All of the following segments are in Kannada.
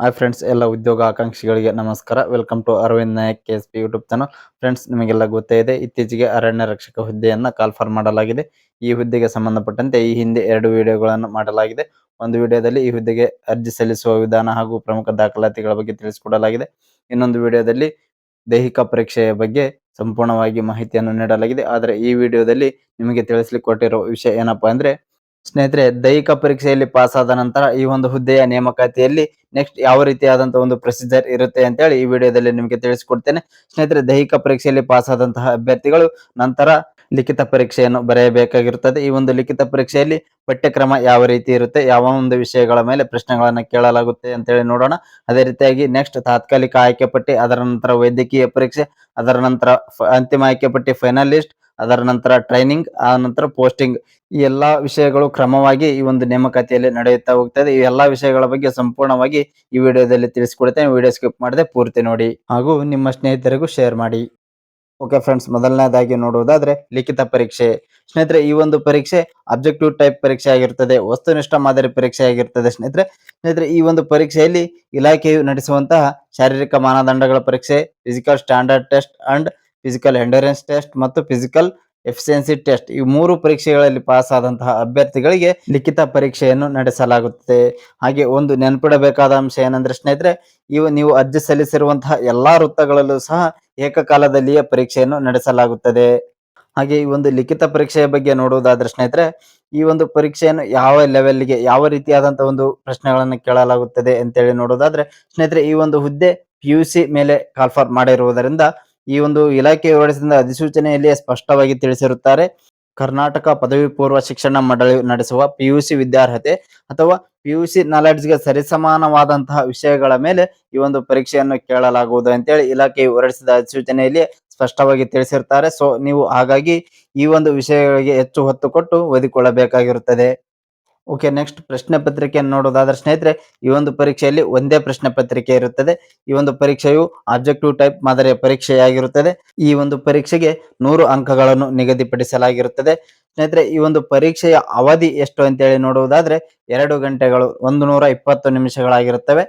ಹಾಯ್ ಫ್ರೆಂಡ್ಸ್ ಎಲ್ಲ ಉದ್ಯೋಗ ಆಕಾಂಕ್ಷಿಗಳಿಗೆ ನಮಸ್ಕಾರ. Welcome to Aravind Nayak K S P YouTube channel friends ನಿಮಗೆಲ್ಲ ಗೊತ್ತೇ ಇದೆ, ಇತ್ತೀಚೆಗೆ ಅರಣ್ಯ ರಕ್ಷಕ ಹುದ್ದೆಯನ್ನು ಕಾಲ್ಫರ್ ಮಾಡಲಾಗಿದೆ. ಈ ಹುದ್ದೆಗೆ ಸಂಬಂಧಪಟ್ಟಂತೆ ಈ ಹಿಂದೆ ಎರಡು ವಿಡಿಯೋಗಳನ್ನು ಮಾಡಲಾಗಿದೆ. ಒಂದು ವಿಡಿಯೋದಲ್ಲಿ ಈ ಹುದ್ದೆಗೆ ಅರ್ಜಿ ಸಲ್ಲಿಸುವ ವಿಧಾನ ಹಾಗೂ ಪ್ರಮುಖ ದಾಖಲಾತಿಗಳ ಬಗ್ಗೆ ತಿಳಿಸಿಕೊಡಲಾಗಿದೆ. ಇನ್ನೊಂದು ವಿಡಿಯೋದಲ್ಲಿ ದೈಹಿಕ ಪರೀಕ್ಷೆಯ ಬಗ್ಗೆ ಸಂಪೂರ್ಣವಾಗಿ ಮಾಹಿತಿಯನ್ನು ನೀಡಲಾಗಿದೆ. ಆದರೆ ಈ ವಿಡಿಯೋದಲ್ಲಿ ನಿಮಗೆ ತಿಳಿಸಲಿಕ್ಕೆ ಕೊಟ್ಟಿರೋ ವಿಷಯ ಏನಪ್ಪಾ ಅಂದ್ರೆ ಸ್ನೇಹಿತರೆ, ದೈಹಿಕ ಪರೀಕ್ಷೆಯಲ್ಲಿ ಪಾಸ್ ಆದ ನಂತರ ಈ ಒಂದು ಹುದ್ದೆಯ ನೇಮಕಾತಿಯಲ್ಲಿ ನೆಕ್ಸ್ಟ್ ಯಾವ ರೀತಿಯಾದಂತಹ ಒಂದು ಪ್ರೊಸೀಜರ್ ಇರುತ್ತೆ ಅಂತ ಹೇಳಿ ಈ ವಿಡಿಯೋದಲ್ಲಿ ನಿಮಗೆ ತಿಳಿಸಿಕೊಡ್ತೇನೆ. ಸ್ನೇಹಿತರೆ, ದೈಹಿಕ ಪರೀಕ್ಷೆಯಲ್ಲಿ ಪಾಸ್ ಆದಂತಹ ಅಭ್ಯರ್ಥಿಗಳು, ನಂತರ ಲಿಖಿತ ಪರೀಕ್ಷೆಯನ್ನು ಬರೆಯಬೇಕಾಗಿರುತ್ತದೆ. ಈ ಒಂದು ಲಿಖಿತ ಪರೀಕ್ಷೆಯಲ್ಲಿ ಪಠ್ಯಕ್ರಮ ಯಾವ ರೀತಿ ಇರುತ್ತೆ, ಯಾವ ಒಂದು ವಿಷಯಗಳ ಮೇಲೆ ಪ್ರಶ್ನೆಗಳನ್ನು ಕೇಳಲಾಗುತ್ತೆ ಅಂತ ಹೇಳಿ ನೋಡೋಣ. ಅದೇ ರೀತಿಯಾಗಿ ನೆಕ್ಸ್ಟ್ ತಾತ್ಕಾಲಿಕ ಆಯ್ಕೆ ಪಟ್ಟಿ, ಅದರ ನಂತರ ವೈದ್ಯಕೀಯ ಪರೀಕ್ಷೆ, ಅದರ ನಂತರ ಅಂತಿಮ ಆಯ್ಕೆ ಪಟ್ಟಿ ಫೈನಲಿಸ್ಟ್ ಅದರ ನಂತರ ಟ್ರೈನಿಂಗ್ ಆ ನಂತರ ಪೋಸ್ಟಿಂಗ್ ಈ ಎಲ್ಲಾ ವಿಷಯಗಳು ಕ್ರಮವಾಗಿ ಈ ಒಂದು ನೇಮಕಾತಿಯಲ್ಲಿ ನಡೆಯುತ್ತಾ ಹೋಗ್ತದೆ. ಈ ಎಲ್ಲಾ ವಿಷಯಗಳ ಬಗ್ಗೆ ಸಂಪೂರ್ಣವಾಗಿ ಈ ವಿಡಿಯೋದಲ್ಲಿ ತಿಳಿಸಿಕೊಡ್ತೇನೆ. ವಿಡಿಯೋ ಸ್ಕಿಪ್ ಮಾಡದೆ ಪೂರ್ತಿ ನೋಡಿ ಹಾಗೂ ನಿಮ್ಮ ಸ್ನೇಹಿತರಿಗೂ ಶೇರ್ ಮಾಡಿ. ಓಕೆ ಫ್ರೆಂಡ್ಸ್ ಮೊದಲನೇದಾಗಿ ನೋಡುವುದಾದ್ರೆ ಲಿಖಿತ ಪರೀಕ್ಷೆ. ಸ್ನೇಹಿತರೆ, ಈ ಒಂದು ಪರೀಕ್ಷೆ ಅಬ್ಜೆಕ್ಟಿವ್ ಟೈಪ್ ಪರೀಕ್ಷೆ ಆಗಿರ್ತದೆ, ವಸ್ತುನಿಷ್ಠ ಮಾದರಿ ಪರೀಕ್ಷೆ ಆಗಿರ್ತದೆ ಸ್ನೇಹಿತರೆ. ಸ್ನೇಹಿತರೆ, ಈ ಒಂದು ಪರೀಕ್ಷೆಯಲ್ಲಿ ಇಲಾಖೆಯು ನಡೆಸುವಂತಹ ಶಾರೀರಿಕ ಮಾನದಂಡಗಳ ಪರೀಕ್ಷೆ physical standard test and physical endurance test ಮತ್ತು ಫಿಸಿಕಲ್ ಎಫಿಷಿಯನ್ಸಿ ಟೆಸ್ಟ್ ಈ ಮೂರು ಪರೀಕ್ಷೆಗಳಲ್ಲಿ ಪಾಸ್ ಆದಂತಹ ಅಭ್ಯರ್ಥಿಗಳಿಗೆ ಲಿಖಿತ ಪರೀಕ್ಷೆಯನ್ನು ನಡೆಸಲಾಗುತ್ತದೆ. ಹಾಗೆ ಒಂದು ನೆನಪಿಡಬೇಕಾದ ಅಂಶ ಏನಂದ್ರೆ ಸ್ನೇಹಿತರೆ, ಇವು ನೀವು ಅರ್ಜಿ ಸಲ್ಲಿಸಿರುವಂತಹ ಎಲ್ಲಾ ವೃತ್ತಗಳಲ್ಲೂ ಸಹ ಏಕಕಾಲದಲ್ಲಿಯೇ ಪರೀಕ್ಷೆಯನ್ನು ನಡೆಸಲಾಗುತ್ತದೆ. ಹಾಗೆ ಈ ಒಂದು ಲಿಖಿತ ಪರೀಕ್ಷೆಯ ಬಗ್ಗೆ ನೋಡುವುದಾದ್ರೆ ಸ್ನೇಹಿತರೆ, ಈ ಒಂದು ಪರೀಕ್ಷೆಯನ್ನು ಯಾವ ಲೆವೆಲ್ಗೆ ಯಾವ ರೀತಿಯಾದಂತಹ ಒಂದು ಪ್ರಶ್ನೆಗಳನ್ನು ಕೇಳಲಾಗುತ್ತದೆ ಅಂತೇಳಿ ನೋಡೋದಾದ್ರೆ ಸ್ನೇಹಿತರೆ ಈ ಒಂದು ಹುದ್ದೆ ಪಿ ಯು ಸಿ ಮೇಲೆ ಕಾಲ್ಫಾರ್ ಮಾಡಿರುವುದರಿಂದ ಈ ಒಂದು ಇಲಾಖೆ ಹೊರಡಿಸಿದ ಅಧಿಸೂಚನೆಯಲ್ಲಿ ಸ್ಪಷ್ಟವಾಗಿ ತಿಳಿಸಿರುತ್ತಾರೆ, ಕರ್ನಾಟಕ ಪದವಿ ಪೂರ್ವ ಶಿಕ್ಷಣ ಮಂಡಳಿ ನಡೆಸುವ ಪಿಯುಸಿ ವಿದ್ಯಾರ್ಹತೆ ಅಥವಾ ಪಿಯುಸಿ ನಾಲೆಡ್ಜ್ಗೆ ಸರಿಸಮಾನವಾದಂತಹ ವಿಷಯಗಳ ಮೇಲೆ ಈ ಒಂದು ಪರೀಕ್ಷೆಯನ್ನು ಕೇಳಲಾಗುವುದು ಅಂತೇಳಿ ಇಲಾಖೆ ಹೊರಡಿಸಿದ ಅಧಿಸೂಚನೆಯಲ್ಲಿ ಸ್ಪಷ್ಟವಾಗಿ ತಿಳಿಸಿರುತ್ತಾರೆ. ಸೊ ನೀವು ಹಾಗಾಗಿ ಈ ಒಂದು ವಿಷಯಗಳಿಗೆ ಹೆಚ್ಚು ಹೊತ್ತು ಕೊಟ್ಟು ಓದಿಕೊಳ್ಳಬೇಕಾಗಿರುತ್ತದೆ. ಓಕೆ ನೆಕ್ಸ್ಟ್ ಪ್ರಶ್ನೆ ಪತ್ರಿಕೆಯನ್ನು ನೋಡೋದಾದ್ರೆ ಸ್ನೇಹಿತರೆ, ಈ ಒಂದು ಪರೀಕ್ಷೆಯಲ್ಲಿ ಒಂದೇ ಪ್ರಶ್ನೆ ಪತ್ರಿಕೆ ಇರುತ್ತದೆ. ಈ ಒಂದು ಪರೀಕ್ಷೆಯು ಆಬ್ಜೆಕ್ಟಿವ್ ಟೈಪ್ ಮಾದರಿಯ ಪರೀಕ್ಷೆಯಾಗಿರುತ್ತದೆ. ಈ ಒಂದು ಪರೀಕ್ಷೆಗೆ ನೂರು ಅಂಕಗಳನ್ನು ನಿಗದಿಪಡಿಸಲಾಗಿರುತ್ತದೆ. ಸ್ನೇಹಿತರೆ, ಈ ಒಂದು ಪರೀಕ್ಷೆಯ ಅವಧಿ ಎಷ್ಟು ಅಂತೇಳಿ ನೋಡುವುದಾದ್ರೆ, ಎರಡು ಗಂಟೆಗಳು ಒಂದು ನೂರ ಇಪ್ಪತ್ತು ನಿಮಿಷಗಳಾಗಿರುತ್ತವೆ.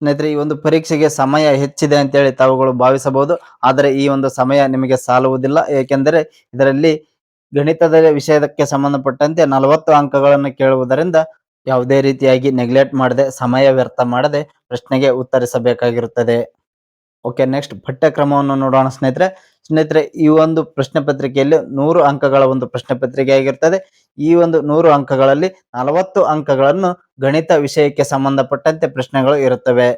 ಸ್ನೇಹಿತರೆ, ಈ ಒಂದು ಪರೀಕ್ಷೆಗೆ ಸಮಯ ಹೆಚ್ಚಿದೆ ಅಂತೇಳಿ ತಾವುಗಳು ಭಾವಿಸಬಹುದು. ಆದರೆ ಈ ಒಂದು ಸಮಯ ನಿಮಗೆ ಸಾಲುವುದಿಲ್ಲ. ಏಕೆಂದರೆ ಇದರಲ್ಲಿ ಗಣಿತದ ವಿಷಯಕ್ಕೆ ಸಂಬಂಧಪಟ್ಟಂತೆ ನಲವತ್ತು ಅಂಕಗಳನ್ನು ಕೇಳುವುದರಿಂದ ಯಾವುದೇ ರೀತಿಯಾಗಿ ನೆಗ್ಲೆಕ್ಟ್ ಮಾಡದೆ, ಸಮಯ ವ್ಯರ್ಥ ಮಾಡದೆ ಪ್ರಶ್ನೆಗೆ ಉತ್ತರಿಸಬೇಕಾಗಿರುತ್ತದೆ. ಓಕೆ ನೆಕ್ಸ್ಟ್ ಪಠ್ಯಕ್ರಮವನ್ನು ನೋಡೋಣ ಸ್ನೇಹಿತರೆ. ಸ್ನೇಹಿತರೆ, ಈ ಒಂದು ಪ್ರಶ್ನೆ ಪತ್ರಿಕೆಯಲ್ಲಿ ನೂರು ಅಂಕಗಳ ಒಂದು ಪ್ರಶ್ನೆ ಪತ್ರಿಕೆ ಆಗಿರ್ತದೆ. ಈ ಒಂದು ನೂರು ಅಂಕಗಳಲ್ಲಿ ನಲವತ್ತು ಅಂಕಗಳನ್ನು ಗಣಿತ ವಿಷಯಕ್ಕೆ ಸಂಬಂಧಪಟ್ಟಂತೆ ಪ್ರಶ್ನೆಗಳು ಇರುತ್ತವೆ.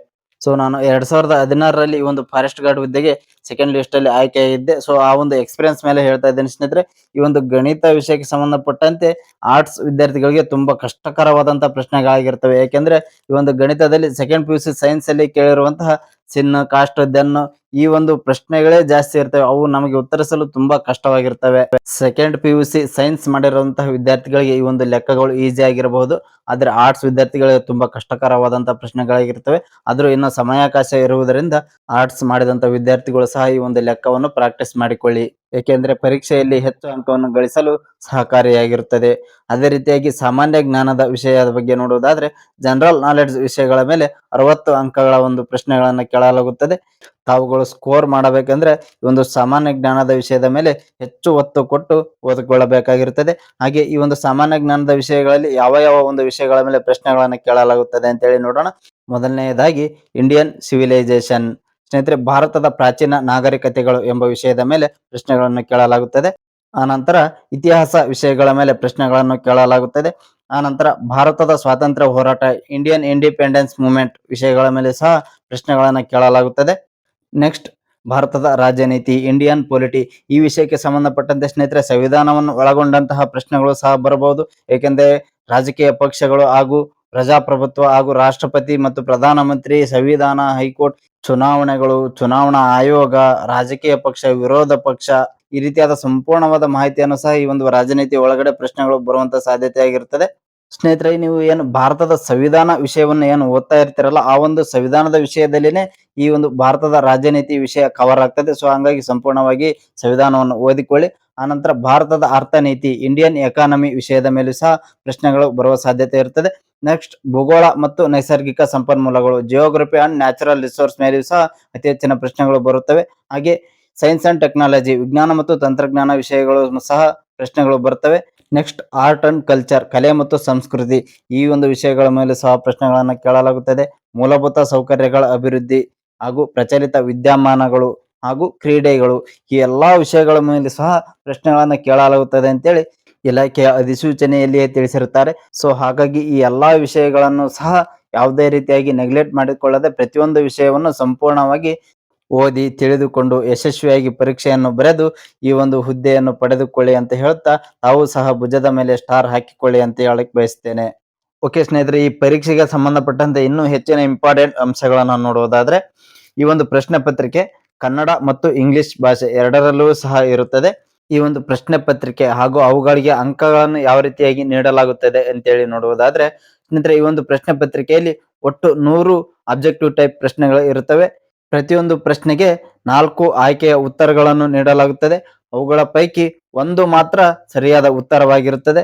ಸೊ ನಾನು ಎರಡ್ ಸಾವಿರದ ಹದಿನಾರರಲ್ಲಿ ಈ ಒಂದು ಫಾರೆಸ್ಟ್ ಗಾರ್ಡ್ ಹುದ್ದೆಗೆ ಸೆಕೆಂಡ್ ಲಿಸ್ಟ್ ಅಲ್ಲಿ ಆಯ್ಕೆ ಇದ್ದೆ. ಸೊ ಆ ಒಂದು ಎಕ್ಸ್ಪೀರಿಯನ್ಸ್ ಮೇಲೆ ಹೇಳ್ತಾ ಇದ್ದೇನೆ ಸ್ನೇಹಿತರೆ, ಈ ಒಂದು ಗಣಿತ ವಿಷಯಕ್ಕೆ ಸಂಬಂಧಪಟ್ಟಂತೆ ಆರ್ಟ್ಸ್ ವಿದ್ಯಾರ್ಥಿಗಳಿಗೆ ತುಂಬಾ ಕಷ್ಟಕರವಾದಂತಹ ಪ್ರಶ್ನೆಗಳಾಗಿರ್ತವೆ. ಯಾಕೆಂದ್ರೆ ಈ ಒಂದು ಗಣಿತದಲ್ಲಿ second P U C science ಅಲ್ಲಿ ಕೇಳಿರುವಂತಹ ಸಿನ್ ಕಾಸ್ಟ್ ದೆನ್ ಈ ಒಂದು ಪ್ರಶ್ನೆಗಳೇ ಜಾಸ್ತಿ ಇರ್ತವೆ. ಅವು ನಮಗೆ ಉತ್ತರಿಸಲು ತುಂಬಾ ಕಷ್ಟವಾಗಿರ್ತವೆ. Second P U C science ಮಾಡಿರುವಂತಹ ವಿದ್ಯಾರ್ಥಿಗಳಿಗೆ ಈ ಒಂದು ಲೆಕ್ಕಗಳು ಈಸಿ ಆಗಿರಬಹುದು. ಆದ್ರೆ ಆರ್ಟ್ಸ್ ವಿದ್ಯಾರ್ಥಿಗಳಿಗೆ ತುಂಬಾ ಕಷ್ಟಕರವಾದಂತಹ ಪ್ರಶ್ನೆಗಳಾಗಿರ್ತವೆ. ಆದ್ರೂ ಇನ್ನು ಸಮಯಾವಕಾಶ ಇರುವುದರಿಂದ ಆರ್ಟ್ಸ್ ಮಾಡಿದಂತ ವಿದ್ಯಾರ್ಥಿಗಳು ಸಹ ಈ ಒಂದು ಲೆಕ್ಕವನ್ನು ಪ್ರಾಕ್ಟೀಸ್ ಮಾಡಿಕೊಳ್ಳಿ. ಏಕೆಂದ್ರೆ ಪರೀಕ್ಷೆಯಲ್ಲಿ ಹೆಚ್ಚು ಅಂಕವನ್ನು ಗಳಿಸಲು ಸಹಕಾರಿಯಾಗಿರುತ್ತದೆ. ಅದೇ ರೀತಿಯಾಗಿ ಸಾಮಾನ್ಯ ಜ್ಞಾನದ ವಿಷಯದ ಬಗ್ಗೆ ನೋಡುವುದಾದ್ರೆ ಜನರಲ್ ನಾಲೆಡ್ಜ್ ವಿಷಯಗಳ ಮೇಲೆ ಅರವತ್ತು ಅಂಕಗಳ ಒಂದು ಪ್ರಶ್ನೆಗಳನ್ನು ಕೇಳಲಾಗುತ್ತದೆ. ತಾವುಗಳು ಸ್ಕೋರ್ ಮಾಡಬೇಕಂದ್ರೆ ಒಂದು ಸಾಮಾನ್ಯ ಜ್ಞಾನದ ವಿಷಯದ ಮೇಲೆ ಹೆಚ್ಚು ಒತ್ತು ಕೊಟ್ಟು ಓದಿಕೊಳ್ಳಬೇಕಾಗಿರುತ್ತದೆ. ಹಾಗೆ ಈ ಒಂದು ಸಾಮಾನ್ಯ ಜ್ಞಾನದ ವಿಷಯಗಳಲ್ಲಿ ಯಾವ ಯಾವ ಒಂದು ವಿಷಯಗಳ ಮೇಲೆ ಪ್ರಶ್ನೆಗಳನ್ನು ಕೇಳಲಾಗುತ್ತದೆ ಅಂತೇಳಿ ನೋಡೋಣ. ಮೊದಲನೆಯದಾಗಿ ಇಂಡಿಯನ್ ಸಿವಿಲೈಸೇಷನ್ ಸ್ನೇಹಿತರೆ, ಭಾರತದ ಪ್ರಾಚೀನ ನಾಗರಿಕತೆಗಳು ಎಂಬ ವಿಷಯದ ಮೇಲೆ ಪ್ರಶ್ನೆಗಳನ್ನು ಕೇಳಲಾಗುತ್ತದೆ. ಆನಂತರ ಇತಿಹಾಸ ವಿಷಯಗಳ ಮೇಲೆ ಪ್ರಶ್ನೆಗಳನ್ನು ಕೇಳಲಾಗುತ್ತದೆ. ಆನಂತರ ಭಾರತದ ಸ್ವಾತಂತ್ರ್ಯ ಹೋರಾಟ ಇಂಡಿಯನ್ ಇಂಡಿಪೆಂಡೆನ್ಸ್ ಮೂವ್ಮೆಂಟ್ ವಿಷಯಗಳ ಮೇಲೆ ಸಹ ಪ್ರಶ್ನೆಗಳನ್ನು ಕೇಳಲಾಗುತ್ತದೆ. ನೆಕ್ಸ್ಟ್ ಭಾರತದ ರಾಜನೀತಿ ಇಂಡಿಯನ್ ಪೊಲಿಟಿ ಈ ವಿಷಯಕ್ಕೆ ಸಂಬಂಧಪಟ್ಟಂತೆ ಸ್ನೇಹಿತರೆ, ಸಂವಿಧಾನವನ್ನು ಒಳಗೊಂಡಂತಹ ಪ್ರಶ್ನೆಗಳು ಸಹ ಬರಬಹುದು. ಏಕೆಂದರೆ ರಾಜಕೀಯ ಪಕ್ಷಗಳು ಹಾಗೂ ಪ್ರಜಾಪ್ರಭುತ್ವ ಹಾಗೂ ರಾಷ್ಟ್ರಪತಿ ಮತ್ತು ಪ್ರಧಾನಮಂತ್ರಿ ಸಂವಿಧಾನ ಹೈಕೋರ್ಟ್ ಚುನಾವಣೆಗಳು, ಚುನಾವಣಾ ಆಯೋಗ, ರಾಜಕೀಯ ಪಕ್ಷ, ವಿರೋಧ ಪಕ್ಷ ಈ ರೀತಿಯಾದ ಸಂಪೂರ್ಣವಾದ ಮಾಹಿತಿಯನ್ನು ಸಹ ಈ ಒಂದು ರಾಜನೀತಿ ಒಳಗಡೆ ಪ್ರಶ್ನೆಗಳು ಬರುವಂತ ಸಾಧ್ಯತೆ ಆಗಿರುತ್ತದೆ ಸ್ನೇಹಿತರೆ, ನೀವು ಏನು ಭಾರತದ ಸಂವಿಧಾನ ವಿಷಯವನ್ನು ಏನು ಓದ್ತಾ ಇರ್ತೀರಲ್ಲ, ಆ ಒಂದು ಸಂವಿಧಾನದ ವಿಷಯದಲ್ಲಿನೇ ಈ ಒಂದು ಭಾರತದ ರಾಜನೀತಿ ವಿಷಯ ಕವರ್ ಆಗ್ತದೆ. ಸೊ ಹಂಗಾಗಿ ಸಂಪೂರ್ಣವಾಗಿ ಸಂವಿಧಾನವನ್ನು ಓದಿಕೊಳ್ಳಿ. ಆನಂತರ ಭಾರತದ ಅರ್ಥನೀತಿ ಇಂಡಿಯನ್ ಎಕಾನಮಿ ವಿಷಯದ ಮೇಲೂ ಸಹ ಪ್ರಶ್ನೆಗಳು ಬರುವ ಸಾಧ್ಯತೆ ಇರುತ್ತದೆ. ನೆಕ್ಸ್ಟ್ ಭೂಗೋಳ ಮತ್ತು ನೈಸರ್ಗಿಕ ಸಂಪನ್ಮೂಲಗಳು ಜಿಯೋಗ್ರಫಿ ಅಂಡ್ ನ್ಯಾಚುರಲ್ ರಿಸೋರ್ಸ್ ಮೇಲೆ ಸಹ ಅತಿ ಹೆಚ್ಚಿನ ಪ್ರಶ್ನೆಗಳು ಬರುತ್ತವೆ. ಹಾಗೆ ಸೈನ್ಸ್ ಅಂಡ್ ಟೆಕ್ನಾಲಜಿ ವಿಜ್ಞಾನ ಮತ್ತು ತಂತ್ರಜ್ಞಾನ ವಿಷಯಗಳು ಸಹ ಪ್ರಶ್ನೆಗಳು ಬರುತ್ತವೆ. ನೆಕ್ಸ್ಟ್ ಆರ್ಟ್ ಅಂಡ್ ಕಲ್ಚರ್ ಕಲೆ ಮತ್ತು ಸಂಸ್ಕೃತಿ, ಈ ಒಂದು ವಿಷಯಗಳ ಮೇಲೆ ಸಹ ಪ್ರಶ್ನೆಗಳನ್ನು ಕೇಳಲಾಗುತ್ತದೆ. ಮೂಲಭೂತ ಸೌಕರ್ಯಗಳ ಅಭಿವೃದ್ಧಿ ಹಾಗೂ ಪ್ರಚಲಿತ ವಿದ್ಯಮಾನಗಳು ಹಾಗೂ ಕ್ರೀಡೆಗಳು ಈ ಎಲ್ಲಾ ವಿಷಯಗಳ ಮೇಲೆ ಸಹ ಪ್ರಶ್ನೆಗಳನ್ನು ಕೇಳಲಾಗುತ್ತದೆ ಅಂತೇಳಿ ಇಲಾಖೆಯ ಅಧಿಸೂಚನೆಯಲ್ಲಿಯೇ ತಿಳಿಸಿರುತ್ತಾರೆ. ಸೊ ಹಾಗಾಗಿ ಈ ಎಲ್ಲಾ ವಿಷಯಗಳನ್ನು ಸಹ ಯಾವುದೇ ರೀತಿಯಾಗಿ ನೆಗ್ಲೆಕ್ಟ್ ಮಾಡಿಕೊಳ್ಳದೆ ಪ್ರತಿಯೊಂದು ವಿಷಯವನ್ನು ಸಂಪೂರ್ಣವಾಗಿ ಓದಿ ತಿಳಿದುಕೊಂಡು ಯಶಸ್ವಿಯಾಗಿ ಪರೀಕ್ಷೆಯನ್ನು ಬರೆದು ಈ ಒಂದು ಹುದ್ದೆಯನ್ನು ಪಡೆದುಕೊಳ್ಳಿ ಅಂತ ಹೇಳ್ತಾ ತಾವು ಸಹ ಭುಜದ ಮೇಲೆ ಸ್ಟಾರ್ ಹಾಕಿಕೊಳ್ಳಿ ಅಂತ ಹೇಳಕ್ ಬಯಸ್ತೇನೆ ಓಕೆ ಸ್ನೇಹಿತರೆ, ಈ ಪರೀಕ್ಷೆಗೆ ಸಂಬಂಧಪಟ್ಟಂತೆ ಇನ್ನೂ ಹೆಚ್ಚಿನ ಇಂಪಾರ್ಟೆಂಟ್ ಅಂಶಗಳನ್ನು ನೋಡುವುದಾದ್ರೆ ಈ ಒಂದು ಪ್ರಶ್ನೆ ಪತ್ರಿಕೆ ಕನ್ನಡ ಮತ್ತು ಇಂಗ್ಲಿಷ್ ಭಾಷೆ ಎರಡರಲ್ಲೂ ಸಹ ಇರುತ್ತದೆ. ಈ ಒಂದು ಪ್ರಶ್ನೆ ಪತ್ರಿಕೆ ಹಾಗೂ ಅವುಗಳಿಗೆ ಅಂಕಗಳನ್ನು ಯಾವ ರೀತಿಯಾಗಿ ನೀಡಲಾಗುತ್ತದೆ ಅಂತೇಳಿ ನೋಡುವುದಾದ್ರೆ, ಸ್ನೇಹಿತರೆ, ಈ ಒಂದು ಪ್ರಶ್ನೆ ಪತ್ರಿಕೆಯಲ್ಲಿ ಒಟ್ಟು ನೂರು ಅಬ್ಜೆಕ್ಟಿವ್ ಟೈಪ್ ಪ್ರಶ್ನೆಗಳು ಇರುತ್ತವೆ. ಪ್ರತಿಯೊಂದು ಪ್ರಶ್ನೆಗೆ ನಾಲ್ಕು ಆಯ್ಕೆಯ ಉತ್ತರಗಳನ್ನು ನೀಡಲಾಗುತ್ತದೆ. ಅವುಗಳ ಪೈಕಿ ಒಂದು ಮಾತ್ರ ಸರಿಯಾದ ಉತ್ತರವಾಗಿರುತ್ತದೆ.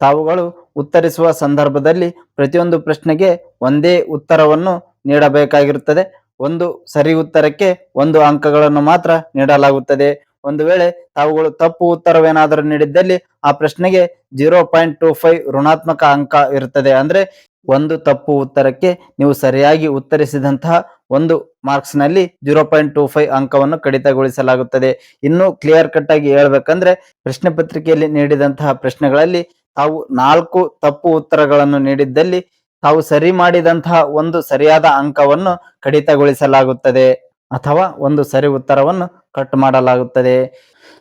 ತಾವುಗಳು ಉತ್ತರಿಸುವ ಸಂದರ್ಭದಲ್ಲಿ ಪ್ರತಿಯೊಂದು ಪ್ರಶ್ನೆಗೆ ಒಂದೇ ಉತ್ತರವನ್ನು ನೀಡಬೇಕಾಗಿರುತ್ತದೆ. ಒಂದು ಸರಿ ಉತ್ತರಕ್ಕೆ ಒಂದು ಅಂಕಗಳನ್ನು ಮಾತ್ರ ನೀಡಲಾಗುತ್ತದೆ. ಒಂದು ವೇಳೆ ತಾವುಗಳು ತಪ್ಪು ಉತ್ತರವೇನಾದರೂ ನೀಡಿದ್ದಲ್ಲಿ ಆ ಪ್ರಶ್ನೆಗೆ ಜೀರೋ ಪಾಯಿಂಟ್ ಟೂ ಫೈವ್ ಋಣಾತ್ಮಕ ಅಂಕ ಇರುತ್ತದೆ. ಅಂದ್ರೆ ಒಂದು ತಪ್ಪು ಉತ್ತರಕ್ಕೆ ನೀವು ಸರಿಯಾಗಿ ಉತ್ತರಿಸಿದಂತಹ ಒಂದು ಮಾರ್ಕ್ಸ್ನಲ್ಲಿ ಜೀರೋ ಪಾಯಿಂಟ್ ಟೂ ಫೈವ್ ಅಂಕವನ್ನು ಕಡಿತಗೊಳಿಸಲಾಗುತ್ತದೆ. ಇನ್ನು ಕ್ಲಿಯರ್ ಕಟ್ ಆಗಿ ಹೇಳ್ಬೇಕಂದ್ರೆ ಪ್ರಶ್ನೆ ಪತ್ರಿಕೆಯಲ್ಲಿ ನೀಡಿದಂತಹ ಪ್ರಶ್ನೆಗಳಲ್ಲಿ ತಾವು ನಾಲ್ಕು ತಪ್ಪು ಉತ್ತರಗಳನ್ನು ನೀಡಿದ್ದಲ್ಲಿ ತಾವು ಸರಿ ಮಾಡಿದಂತಹ ಒಂದು ಸರಿಯಾದ ಅಂಕವನ್ನು ಕಡಿತಗೊಳಿಸಲಾಗುತ್ತದೆ ಅಥವಾ ಒಂದು ಸರಿ ಉತ್ತರವನ್ನು ಕಟ್ ಮಾಡಲಾಗುತ್ತದೆ.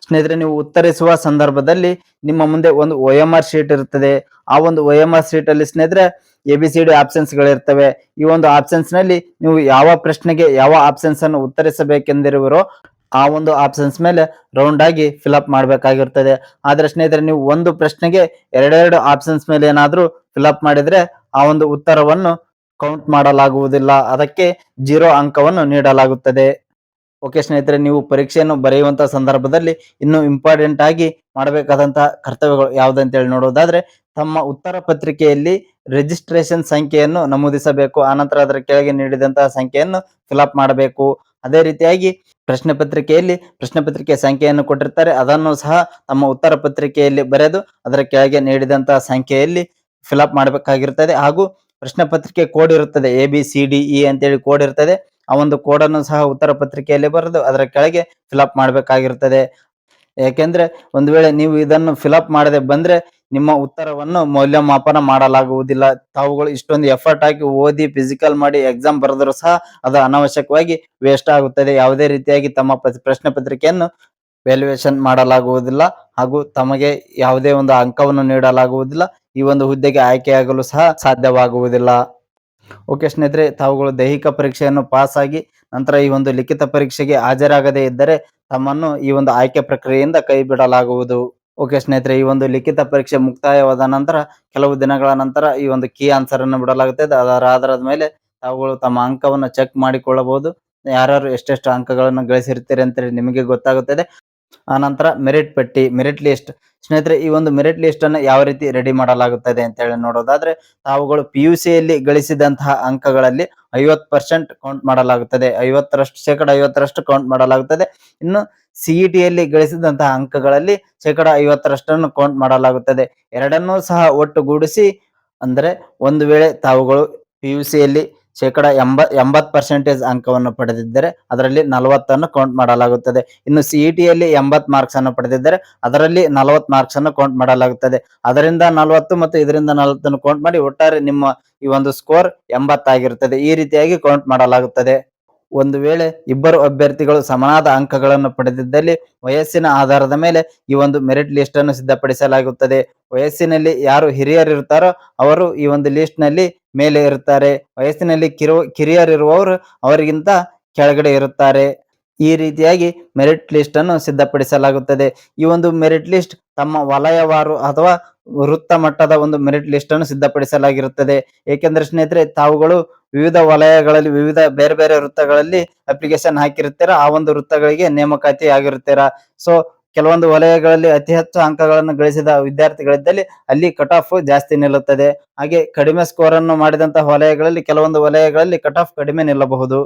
ಸ್ನೇಹಿತರೆ, ನೀವು ಉತ್ತರಿಸುವ ಸಂದರ್ಭದಲ್ಲಿ ನಿಮ್ಮ ಮುಂದೆ ಒಂದು ಒ ಎಂ ಆರ್ ಶೀಟ್ ಇರುತ್ತದೆ. ಆ ಒಂದು ಒ ಎಂ ಆರ್ ಶೀಟ್ ಅಲ್ಲಿ ಸ್ನೇಹಿತರೆ A B C D options ಗಳಿರ್ತವೆ. ಈ ಒಂದು ಆಪ್ಷನ್ಸ್ನಲ್ಲಿ ನೀವು ಯಾವ ಪ್ರಶ್ನೆಗೆ ಯಾವ ಆಪ್ಷನ್ಸ್ ಅನ್ನು ಉತ್ತರಿಸಬೇಕೆಂದಿರುವಿರೋ ಆ ಒಂದು ಆಪ್ಷನ್ಸ್ ಮೇಲೆ ರೌಂಡ್ ಆಗಿ ಫಿಲ್ಅಪ್ ಮಾಡಬೇಕಾಗಿರ್ತದೆ. ಆದ್ರೆ ಸ್ನೇಹಿತರೆ, ನೀವು ಒಂದು ಪ್ರಶ್ನೆಗೆ ಎರಡೆರಡು ಆಪ್ಷನ್ಸ್ ಮೇಲೆ ಏನಾದರೂ ಫಿಲ್ಅಪ್ ಮಾಡಿದ್ರೆ ಆ ಒಂದು ಉತ್ತರವನ್ನು ಕೌಂಟ್ ಮಾಡಲಾಗುವುದಿಲ್ಲ. ಅದಕ್ಕೆ ಜೀರೋ ಅಂಕವನ್ನು ನೀಡಲಾಗುತ್ತದೆ. ಓಕೆ ಸ್ನೇಹಿತರೆ, ನೀವು ಪರೀಕ್ಷೆಯನ್ನು ಬರೆಯುವಂತಹ ಸಂದರ್ಭದಲ್ಲಿ ಇನ್ನು ಇಂಪಾರ್ಟೆಂಟ್ ಆಗಿ ಮಾಡಬೇಕಾದಂತಹ ಕರ್ತವ್ಯಗಳು ಯಾವುದಂತೇಳಿ ನೋಡೋದಾದ್ರೆ ತಮ್ಮ ಉತ್ತರ ಪತ್ರಿಕೆಯಲ್ಲಿ ರಿಜಿಸ್ಟ್ರೇಷನ್ ಸಂಖ್ಯೆಯನ್ನು ನಮೂದಿಸಬೇಕು. ಆನಂತರ ಅದರ ಕೆಳಗೆ ನೀಡಿದಂತಹ ಸಂಖ್ಯೆಯನ್ನು ಫಿಲ್ಅಪ್ ಮಾಡಬೇಕು. ಅದೇ ರೀತಿಯಾಗಿ ಪ್ರಶ್ನೆ ಪತ್ರಿಕೆಯಲ್ಲಿ ಪ್ರಶ್ನೆ ಪತ್ರಿಕೆ ಸಂಖ್ಯೆಯನ್ನು ಕೊಟ್ಟಿರ್ತಾರೆ. ಅದನ್ನು ಸಹ ತಮ್ಮ ಉತ್ತರ ಪತ್ರಿಕೆಯಲ್ಲಿ ಬರೆದು ಅದರ ಕೆಳಗೆ ನೀಡಿದಂತಹ ಸಂಖ್ಯೆಯಲ್ಲಿ ಫಿಲ್ಅಪ್ ಮಾಡಬೇಕಾಗಿರುತ್ತದೆ ಹಾಗೂ ಪ್ರಶ್ನೆ ಪತ್ರಿಕೆ ಕೋಡ್ ಇರುತ್ತದೆ. A B C D E ಅಂತೇಳಿ ಕೋಡ್ ಇರ್ತದೆ. ಆ ಒಂದು ಕೋಡನ್ನು ಸಹ ಉತ್ತರ ಪತ್ರಿಕೆಯಲ್ಲಿ ಬರೆದು ಅದರ ಕೆಳಗೆ ಫಿಲ್ಅಪ್ ಮಾಡಬೇಕಾಗಿರುತ್ತದೆ ಯಾಕೆಂದ್ರೆ ಒಂದು ವೇಳೆ ನೀವು ಇದನ್ನು ಫಿಲ್ಅಪ್ ಮಾಡದೆ ಬಂದ್ರೆ ನಿಮ್ಮ ಉತ್ತರವನ್ನು ಮೌಲ್ಯಮಾಪನ ಮಾಡಲಾಗುವುದಿಲ್ಲ. ತಾವುಗಳು ಇಷ್ಟೊಂದು ಎಫರ್ಟ್ ಹಾಕಿ ಓದಿ ಫಿಸಿಕಲ್ ಮಾಡಿ ಎಕ್ಸಾಮ್ ಬರೆದರೂ ಸಹ ಅದು ಅನವಶ್ಯಕವಾಗಿ ವೇಸ್ಟ್ ಆಗುತ್ತದೆ. ಯಾವುದೇ ರೀತಿಯಾಗಿ ತಮ್ಮ ಪ್ರಶ್ನೆ ಪತ್ರಿಕೆಯನ್ನು ವ್ಯಾಲ್ಯೂಯೇಷನ್ ಮಾಡಲಾಗುವುದಿಲ್ಲ. ಹಾಗೂ ತಮಗೆ ಯಾವುದೇ ಒಂದು ಅಂಕವನ್ನು ನೀಡಲಾಗುವುದಿಲ್ಲ. ಈ ಒಂದು ಹುದ್ದೆಗೆ ಆಯ್ಕೆಯಾಗಲು ಸಹ ಸಾಧ್ಯವಾಗುವುದಿಲ್ಲ. ಓಕೆ ಸ್ನೇಹಿತರೆ, ತಾವುಗಳು ದೈಹಿಕ ಪರೀಕ್ಷೆಯನ್ನು ಪಾಸ್ ಆಗಿ ನಂತರ ಈ ಒಂದು ಲಿಖಿತ ಪರೀಕ್ಷೆಗೆ ಹಾಜರಾಗದೇ ಇದ್ದರೆ ತಮ್ಮನ್ನು ಈ ಒಂದು ಆಯ್ಕೆ ಪ್ರಕ್ರಿಯೆಯಿಂದ ಕೈ ಬಿಡಲಾಗುವುದು ಓಕೆ ಸ್ನೇಹಿತರೆ, ಈ ಒಂದು ಲಿಖಿತ ಪರೀಕ್ಷೆ ಮುಕ್ತಾಯವಾದ ನಂತರ ಕೆಲವು ದಿನಗಳ ನಂತರ ಈ ಒಂದು ಕೀ ಆನ್ಸರ್ ಅನ್ನು ಬಿಡಲಾಗುತ್ತದೆ. ಅದರ ಆಧಾರದ ಮೇಲೆ ತಾವುಗಳು ತಮ್ಮ ಅಂಕವನ್ನು ಚೆಕ್ ಮಾಡಿಕೊಳ್ಳಬಹುದು. ಯಾರ್ಯಾರು ಎಷ್ಟೆಷ್ಟು ಅಂಕಗಳನ್ನು ಗಳಿಸಿರ್ತೀರಿ ಅಂತೇಳಿ ನಿಮಗೆ ಗೊತ್ತಾಗುತ್ತದೆ. ಆ ನಂತರ ಮೆರಿಟ್ ಪಟ್ಟಿ ಮೆರಿಟ್ ಲಿಸ್ಟ್ ಸ್ನೇಹಿತರೆ, ಈ ಒಂದು ಮೆರಿಟ್ ಲಿಸ್ಟ್ ಅನ್ನು ಯಾವ ರೀತಿ ರೆಡಿ ಮಾಡಲಾಗುತ್ತದೆ ಅಂತ ಹೇಳಿ ನೋಡೋದಾದ್ರೆ, ತಾವುಗಳು ಪಿ ಯು ಸಿಯಲ್ಲಿ ಗಳಿಸಿದಂತಹ ಅಂಕಗಳಲ್ಲಿ ಐವತ್ತು ಪರ್ಸೆಂಟ್ ಕೌಂಟ್ ಮಾಡಲಾಗುತ್ತದೆ. ಐವತ್ತರಷ್ಟು, ಶೇಕಡ ಐವತ್ತರಷ್ಟು ಕೌಂಟ್ ಮಾಡಲಾಗುತ್ತದೆ. ಇನ್ನು ಸಿಇಟಿಯಲ್ಲಿ ಗಳಿಸಿದಂತಹ ಅಂಕಗಳಲ್ಲಿ ಶೇಕಡ ಐವತ್ತರಷ್ಟನ್ನು ಕೌಂಟ್ ಮಾಡಲಾಗುತ್ತದೆ. ಎರಡನ್ನೂ ಸಹ ಒಟ್ಟುಗೂಡಿಸಿ, ಅಂದರೆ ಒಂದು ವೇಳೆ ತಾವುಗಳು ಪಿ ಯು ಸಿಯಲ್ಲಿ ಶೇಕಡ ಎಂಬ, ಎಂಬತ್ತು ಪರ್ಸೆಂಟೇಜ್ ಅಂಕವನ್ನು ಪಡೆದಿದ್ದರೆ ಅದರಲ್ಲಿ ನಲವತ್ತನ್ನು ಕೌಂಟ್ ಮಾಡಲಾಗುತ್ತದೆ. ಇನ್ನು ಸಿಇಟಿಯಲ್ಲಿ ಎಂಬತ್ತು ಮಾರ್ಕ್ಸ್ ಅನ್ನು ಪಡೆದಿದ್ದರೆ ಅದರಲ್ಲಿ ನಲವತ್ತು ಮಾರ್ಕ್ಸ್ ಅನ್ನು ಕೌಂಟ್ ಮಾಡಲಾಗುತ್ತದೆ. ಅದರಿಂದ ನಲವತ್ತು ಮತ್ತು ಇದರಿಂದ ನಲವತ್ತನ್ನು ಕೌಂಟ್ ಮಾಡಿ ಒಟ್ಟಾರೆ ನಿಮ್ಮ ಈ ಒಂದು ಸ್ಕೋರ್ ಎಂಬತ್ತಾಗಿರುತ್ತದೆ ಈ ರೀತಿಯಾಗಿ ಕೌಂಟ್ ಮಾಡಲಾಗುತ್ತದೆ. ಒಂದು ವೇಳೆ ಇಬ್ಬರು ಅಭ್ಯರ್ಥಿಗಳು ಸಮನಾದ ಅಂಕಗಳನ್ನು ಪಡೆದಿದ್ದಲ್ಲಿ ವಯಸ್ಸಿನ ಆಧಾರದ ಮೇಲೆ ಈ ಒಂದು ಮೆರಿಟ್ ಲಿಸ್ಟ್ ಅನ್ನು ಸಿದ್ಧಪಡಿಸಲಾಗುತ್ತದೆ. ವಯಸ್ಸಿನಲ್ಲಿ ಯಾರು ಹಿರಿಯರಿರ್ತಾರೋ ಅವರು ಈ ಒಂದು ಲಿಸ್ಟ್ನಲ್ಲಿ ಮೇಲೆ ಇರುತ್ತಾರೆ. ವಯಸ್ಸಿನಲ್ಲಿ ಕಿರು, ಕಿರಿಯರಿರುವವರು ಅವರಿಗಿಂತ ಕೆಳಗಡೆ ಇರುತ್ತಾರೆ. ಈ ರೀತಿಯಾಗಿ ಮೆರಿಟ್ ಲಿಸ್ಟ್ ಅನ್ನು ಸಿದ್ಧಪಡಿಸಲಾಗುತ್ತದೆ. ಈ ಒಂದು ಮೆರಿಟ್ ಲಿಸ್ಟ್ ತಮ್ಮ ವಲಯವಾರು ಅಥವಾ ವೃತ್ತ ಮಟ್ಟದ ಒಂದು ಮೆರಿಟ್ ಲಿಸ್ಟ್ ಅನ್ನು ಸಿದ್ಧಪಡಿಸಲಾಗಿರುತ್ತದೆ. ಏಕೆಂದ್ರೆ ಸ್ನೇಹಿತರೆ, ತಾವುಗಳು ವಿವಿಧ ವಲಯಗಳಲ್ಲಿ, ವಿವಿಧ ಬೇರೆ ಬೇರೆ ವೃತ್ತಗಳಲ್ಲಿ ಅಪ್ಲಿಕೇಶನ್ ಹಾಕಿರುತ್ತೀರಾ? ಆ ಒಂದು ವೃತ್ತಗಳಿಗೆ ನೇಮಕಾತಿ ಆಗಿರುತ್ತೀರಾ ಸೊ ಕೆಲವೊಂದು ವಲಯಗಳಲ್ಲಿ ಅತಿ ಹೆಚ್ಚು ಅಂಕಗಳನ್ನು ಗಳಿಸಿದ ವಿದ್ಯಾರ್ಥಿಗಳಿದ್ದಲ್ಲಿ ಅಲ್ಲಿ ಕಟ್ ಆಫ್ ಜಾಸ್ತಿ ನಿಲ್ಲುತ್ತದೆ. ಹಾಗೆ ಕಡಿಮೆ ಸ್ಕೋರ್ ಅನ್ನು ಮಾಡಿದಂತಹ ವಲಯಗಳಲ್ಲಿ ಕೆಲವೊಂದು ವಲಯಗಳಲ್ಲಿ ಕಟ್ ಆಫ್ ಕಡಿಮೆ ನಿಲ್ಲಬಹುದು.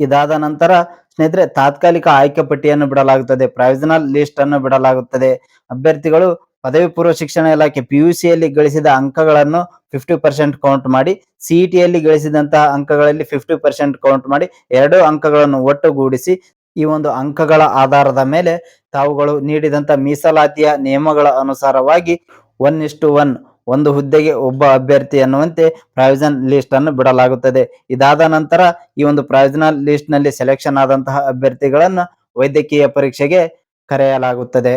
ಇದಾದ ನಂತರ ಸ್ನೇಹಿತರೆ, ತಾತ್ಕಾಲಿಕ ಆಯ್ಕೆ ಪಟ್ಟಿಯನ್ನು ಬಿಡಲಾಗುತ್ತದೆ ಪ್ರಾವಿಜನಲ್ ಲಿಸ್ಟ್ ಅನ್ನು ಬಿಡಲಾಗುತ್ತದೆ. ಅಭ್ಯರ್ಥಿಗಳು ಪದವಿ ಪೂರ್ವ ಶಿಕ್ಷಣ ಇಲಾಖೆ ಪಿಯುಸಿಯಲ್ಲಿ ಗಳಿಸಿದ ಅಂಕಗಳನ್ನು ಫಿಫ್ಟಿ ಪರ್ಸೆಂಟ್ ಕೌಂಟ್ ಮಾಡಿ ಸಿಇಟಿಯಲ್ಲಿ ಗಳಿಸಿದಂತಹ ಅಂಕಗಳಲ್ಲಿ ಫಿಫ್ಟಿ ಪರ್ಸೆಂಟ್ ಕೌಂಟ್ ಮಾಡಿ, ಎರಡು ಅಂಕಗಳನ್ನು ಒಟ್ಟುಗೂಡಿಸಿ ಈ ಒಂದು ಅಂಕಗಳ ಆಧಾರದ ಮೇಲೆ ತಾವುಗಳು ನೀಡಿದಂತ ಮೀಸಲಾತಿಯ ನಿಯಮಗಳ ಅನುಸಾರವಾಗಿ ಒನ್ ಇಷ್ಟು ಒನ್ ಒಂದು ಹುದ್ದೆಗೆ ಒಬ್ಬ ಅಭ್ಯರ್ಥಿ ಅನ್ನುವಂತೆ ಪ್ರಾಯೋಜನ್ ಲಿಸ್ಟ್ ಅನ್ನು ಬಿಡಲಾಗುತ್ತದೆ. ಇದಾದ ನಂತರ ಈ ಒಂದು ಪ್ರಾವಿಷನಲ್ ಲಿಸ್ಟ್ನಲ್ಲಿ ಸೆಲೆಕ್ಷನ್ ಆದಂತಹ ಅಭ್ಯರ್ಥಿಗಳನ್ನು ವೈದ್ಯಕೀಯ ಪರೀಕ್ಷೆಗೆ ಕರೆಯಲಾಗುತ್ತದೆ.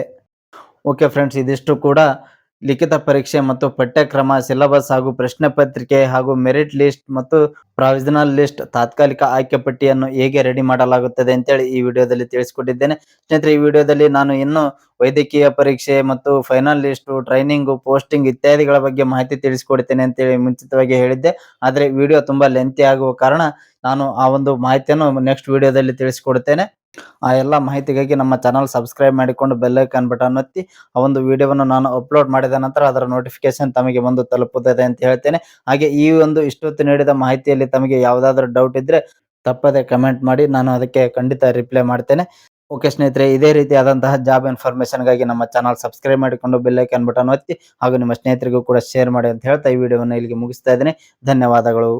ಓಕೆ ಫ್ರೆಂಡ್ಸ್ ಇದಿಷ್ಟು ಕೂಡ. ಲಿಖಿತ ಪರೀಕ್ಷೆ ಮತ್ತು ಪಠ್ಯಕ್ರಮ, ಸಿಲೆಬಸ್ ಹಾಗೂ ಪ್ರಶ್ನೆ ಪತ್ರಿಕೆ ಹಾಗೂ ಮೆರಿಟ್ ಲಿಸ್ಟ್ ಮತ್ತು ಪ್ರಾವಿಜನಲ್ ಲಿಸ್ಟ್ ತಾತ್ಕಾಲಿಕ ಆಯ್ಕೆ ಪಟ್ಟಿಯನ್ನು ಹೇಗೆ ರೆಡಿ ಮಾಡಲಾಗುತ್ತದೆ ಅಂತೇಳಿ ಈ ವಿಡಿಯೋದಲ್ಲಿ ತಿಳಿಸಿಕೊಟ್ಟಿದ್ದೇನೆ. ಸ್ನೇಹಿತರೆ, ಈ ವಿಡಿಯೋದಲ್ಲಿ ನಾನು ಇನ್ನು ವೈದ್ಯಕೀಯ ಪರೀಕ್ಷೆ ಮತ್ತು ಫೈನಲ್ ಲಿಸ್ಟ್, ಟ್ರೈನಿಂಗ್, ಪೋಸ್ಟಿಂಗ್ ಇತ್ಯಾದಿಗಳ ಬಗ್ಗೆ ಮಾಹಿತಿ ತಿಳಿಸಿಕೊಡ್ತೇನೆ ಅಂತೇಳಿ ಮುಂಚಿತವಾಗಿ ಹೇಳಿದ್ದೆ. ಆದರೆ, ವಿಡಿಯೋ ತುಂಬಾ ಲೆಂತಿ ಆಗುವ ಕಾರಣ ನಾನು ಆ ಒಂದು ಮಾಹಿತಿಯನ್ನು ನೆಕ್ಸ್ಟ್ ವಿಡಿಯೋದಲ್ಲಿ ತಿಳಿಸಿಕೊಡುತ್ತೇನೆ ಆ ಎಲ್ಲ ಮಾಹಿತಿಗಾಗಿ ನಮ್ಮ ಚಾನಲ್ ಸಬ್ಸ್ಕ್ರೈಬ್ ಮಾಡಿಕೊಂಡು ಬೆಲ್ ಐಕಾನ್ ಬಟನ್ ಒತ್ತಿ, ಆ ಒಂದು ವಿಡಿಯೋವನ್ನು ನಾನು ಅಪ್ಲೋಡ್ ಮಾಡಿದ ನಂತರ ಅದರ ನೋಟಿಫಿಕೇಶನ್ ತಮಗೆ ಬಂದು ತಲುಪುತ್ತದೆ ಅಂತ ಹೇಳ್ತೇನೆ. ಹಾಗೆ ಈ ಒಂದು ಇಷ್ಟೊತ್ತು ನೀಡಿದ ಮಾಹಿತಿಯಲ್ಲಿ ತಮಗೆ ಯಾವುದಾದ್ರೂ ಡೌಟ್ ಇದ್ರೆ ತಪ್ಪದೆ ಕಮೆಂಟ್ ಮಾಡಿ, ನಾನು ಅದಕ್ಕೆ ಖಂಡಿತ ರಿಪ್ಲೈ ಮಾಡ್ತೇನೆ. ಓಕೆ ಸ್ನೇಹಿತರೆ, ಇದೇ ರೀತಿಯಾದಂತಹ ಜಾಬ್ ಇನ್ಫಾರ್ಮೇಶನ್ಗಾಗಿ ನಮ್ಮ ಚಾನಲ್ ಸಬ್ಸ್ಕ್ರೈಬ್ ಮಾಡಿಕೊಂಡು ಬೆಲ್ ಐಕಾನ್ ಬಟನ್ ಒತ್ತಿ, ಹಾಗೂ ನಿಮ್ಮ ಸ್ನೇಹಿತರಿಗೂ ಕೂಡ ಶೇರ್ ಮಾಡಿ ಅಂತ ಹೇಳ್ತಾ ಈ ವಿಡಿಯೋವನ್ನು ಇಲ್ಲಿಗೆ ಮುಗಿಸ್ತಾ ಇದ್ದೀನಿ. ಧನ್ಯವಾದಗಳು.